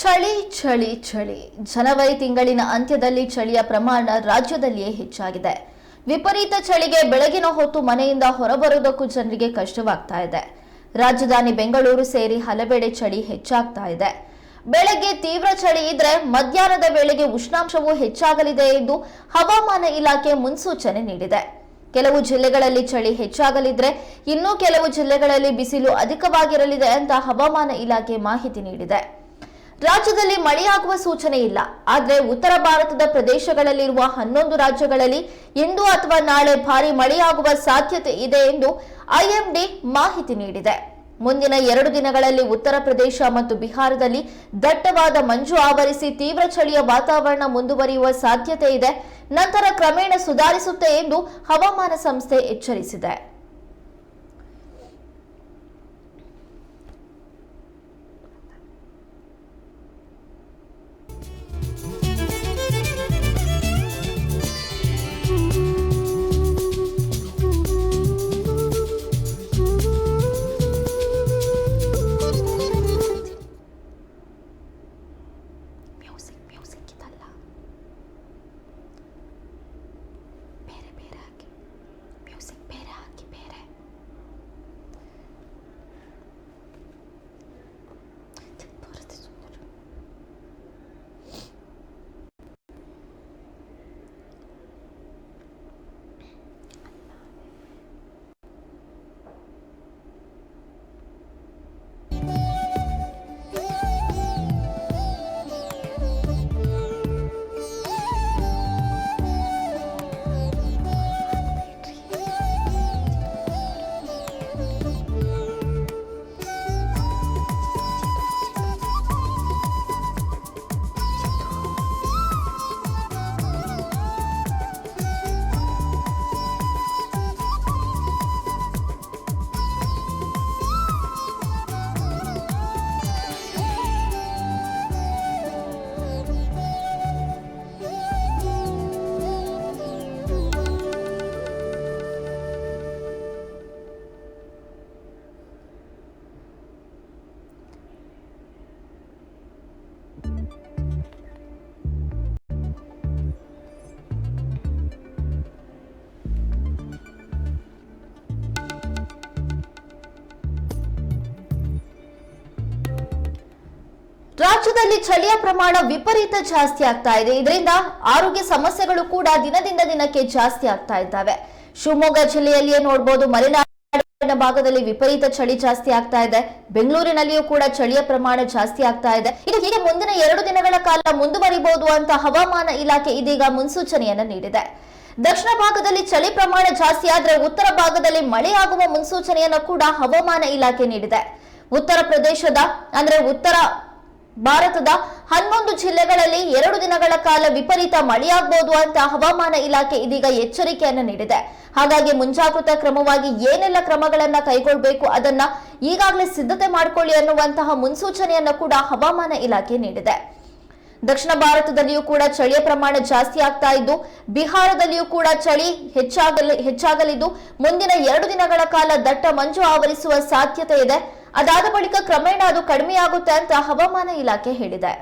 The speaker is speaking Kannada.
ಚಳಿ ಚಳಿ ಚಳಿ. ಜನವರಿ ತಿಂಗಳಿನ ಅಂತ್ಯದಲ್ಲಿ ಚಳಿಯ ಪ್ರಮಾಣ ರಾಜ್ಯದಲ್ಲಿಯೇ ಹೆಚ್ಚಾಗಿದೆ. ವಿಪರೀತ ಚಳಿಗೆ ಬೆಳಗಿನ ಹೊತ್ತು ಮನೆಯಿಂದ ಹೊರಬರುವುದಕ್ಕೂ ಜನರಿಗೆ ಕಷ್ಟವಾಗ್ತಾ ಇದೆ. ರಾಜಧಾನಿ ಬೆಂಗಳೂರು ಸೇರಿ ಹಲವೆಡೆ ಚಳಿ ಹೆಚ್ಚಾಗ್ತಾ ಇದೆ. ಬೆಳಗ್ಗೆ ತೀವ್ರ ಚಳಿ ಇದ್ರೆ ಮಧ್ಯಾಹ್ನದ ವೇಳೆಗೆ ಉಷ್ಣಾಂಶವು ಹೆಚ್ಚಾಗಲಿದೆ ಎಂದು ಹವಾಮಾನ ಇಲಾಖೆ ಮುನ್ಸೂಚನೆ ನೀಡಿದೆ. ಕೆಲವು ಜಿಲ್ಲೆಗಳಲ್ಲಿ ಚಳಿ ಹೆಚ್ಚಾಗಲಿದ್ರೆ ಇನ್ನೂ ಕೆಲವು ಜಿಲ್ಲೆಗಳಲ್ಲಿ ಬಿಸಿಲು ಅಧಿಕವಾಗಿರಲಿದೆ ಅಂತ ಹವಾಮಾನ ಇಲಾಖೆ ಮಾಹಿತಿ ನೀಡಿದೆ. ರಾಜ್ಯದಲ್ಲಿ ಮಳೆಯಾಗುವ ಸೂಚನೆ ಇಲ್ಲ. ಆದರೆ ಉತ್ತರ ಭಾರತದ ಪ್ರದೇಶಗಳಲ್ಲಿರುವ ಹನ್ನೊಂದು ರಾಜ್ಯಗಳಲ್ಲಿ ಇಂದು ಅಥವಾ ನಾಳೆ ಭಾರಿ ಮಳೆಯಾಗುವ ಸಾಧ್ಯತೆ ಇದೆ ಎಂದು ಐಎಂಡಿ ಮಾಹಿತಿ ನೀಡಿದೆ. ಮುಂದಿನ ಎರಡು ದಿನಗಳಲ್ಲಿ ಉತ್ತರ ಪ್ರದೇಶ ಮತ್ತು ಬಿಹಾರದಲ್ಲಿ ದಟ್ಟವಾದ ಮಂಜು ಆವರಿಸಿ ತೀವ್ರ ಚಳಿಯ ವಾತಾವರಣ ಮುಂದುವರಿಯುವ ಸಾಧ್ಯತೆ ಇದೆ. ನಂತರ ಕ್ರಮೇಣ ಸುಧಾರಿಸುತ್ತೆ ಎಂದು ಹವಾಮಾನ ಸಂಸ್ಥೆ ಎಚ್ಚರಿಸಿದೆ. ರಾಜ್ಯದಲ್ಲಿ ಚಳಿಯ ಪ್ರಮಾಣ ವಿಪರೀತ ಜಾಸ್ತಿ ಆಗ್ತಾ ಇದೆ. ಇದರಿಂದ ಆರೋಗ್ಯ ಸಮಸ್ಯೆಗಳು ಕೂಡ ದಿನದಿಂದ ದಿನಕ್ಕೆ ಜಾಸ್ತಿ ಆಗ್ತಾ ಇದ್ದಾವೆ. ಶಿವಮೊಗ್ಗ ಜಿಲ್ಲೆಯಲ್ಲಿಯೇ ನೋಡಬಹುದು ಮಲೆನಾಡಿನ ಭಾಗದಲ್ಲಿ ವಿಪರೀತ ಚಳಿ ಜಾಸ್ತಿ ಆಗ್ತಾ ಇದೆ. ಬೆಂಗಳೂರಿನಲ್ಲಿಯೂ ಕೂಡ ಚಳಿಯ ಪ್ರಮಾಣ ಜಾಸ್ತಿ ಆಗ್ತಾ ಇದೆ. ಇದು ಹೀಗೆ ಮುಂದಿನ ಎರಡು ದಿನಗಳ ಕಾಲ ಮುಂದುವರಿಬಹುದು ಅಂತ ಹವಾಮಾನ ಇಲಾಖೆ ಇದೀಗ ಮುನ್ಸೂಚನೆಯನ್ನು ನೀಡಿದೆ. ದಕ್ಷಿಣ ಭಾಗದಲ್ಲಿ ಚಳಿ ಪ್ರಮಾಣ ಜಾಸ್ತಿ ಆದ್ರೆ ಉತ್ತರ ಭಾಗದಲ್ಲಿ ಮಳೆಯಾಗುವ ಮುನ್ಸೂಚನೆಯನ್ನು ಕೂಡ ಹವಾಮಾನ ಇಲಾಖೆ ನೀಡಿದೆ. ಉತ್ತರ ಪ್ರದೇಶದ, ಅಂದ್ರೆ ಉತ್ತರ ಭಾರತದ ಹನ್ನೊಂದು ಜಿಲ್ಲೆಗಳಲ್ಲಿ ಎರಡು ದಿನಗಳ ಕಾಲ ವಿಪರೀತ ಮಳೆಯಾಗಬಹುದು ಅಂತ ಹವಾಮಾನ ಇಲಾಖೆ ಇದೀಗ ಎಚ್ಚರಿಕೆಯನ್ನು ನೀಡಿದೆ. ಹಾಗಾಗಿ ಮುಂಜಾಗ್ರತಾ ಕ್ರಮವಾಗಿ ಏನೆಲ್ಲ ಕ್ರಮಗಳನ್ನ ಕೈಗೊಳ್ಳಬೇಕು ಅದನ್ನ ಈಗಾಗಲೇ ಸಿದ್ಧತೆ ಮಾಡಿಕೊಳ್ಳಿ ಅನ್ನುವಂತಹ ಮುನ್ಸೂಚನೆಯನ್ನು ಕೂಡ ಹವಾಮಾನ ಇಲಾಖೆ ನೀಡಿದೆ. ದಕ್ಷಿಣ ಭಾರತದಲ್ಲಿಯೂ ಕೂಡ ಚಳಿಯ ಪ್ರಮಾಣ ಜಾಸ್ತಿ ಆಗ್ತಾ ಇದ್ದು, ಬಿಹಾರದಲ್ಲಿಯೂ ಕೂಡ ಚಳಿ ಹೆಚ್ಚಾಗಲಿ ಹೆಚ್ಚಾಗಲಿದ್ದು, ಮುಂದಿನ ಎರಡು ದಿನಗಳ ಕಾಲ ದಟ್ಟ ಮಂಜು ಆವರಿಸುವ ಸಾಧ್ಯತೆ ಇದೆ. ಅದಾದ ಬಳಿಕ ಕ್ರಮೇಣ ಅದು ಕಡಿಮೆಯಾಗುತ್ತೆ ಅಂತ ಹವಾಮಾನ ಇಲಾಖೆ ಹೇಳಿದೆ.